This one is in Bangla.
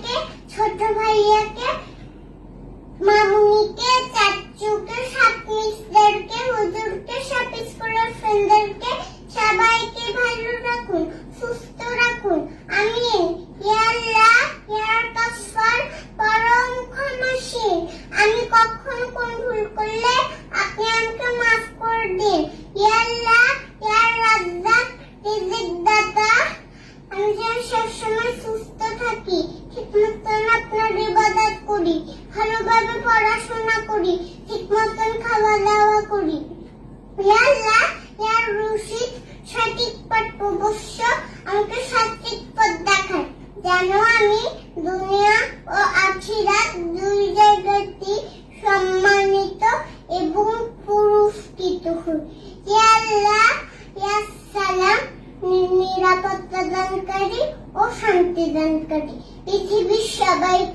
ভাইকে ছোট ভাইয়াকে, মামুনিকে, চাচুকে সাপিসদেরকে হুজুরকে সাপিস করে ফ্রেন্ডদেরকে সবাইকে ভালো রাখুন, সুস্থ রাখুন। আমিন। ইয়া আল্লাহ ইয়া পরম ক্ষমাশীল। আমি কখন কোন ভুল করলে আপনি আমাকে মাফ করে দিন। ইয়া আল্লাহ রাজ্জাক রিজিক দাতা আমি যেন সবসময় সুস্থ থাকি। করি, ভালোভাবে পড়াশোনা করি ঠিক মতন খাওয়া দাওয়া করি আল্লাহ রশিদ সঠিক পথ অবশ্য আমাকে সঠিক পথ দেখান যেন আমি দুনিয়া ও আখিরাত দুই সম্মানিত এবং পুরস্কৃত হই। ইয়া নিরাপত্তা দানকারী ও শান্তি দানকারী। পৃথিবীর সবাইকে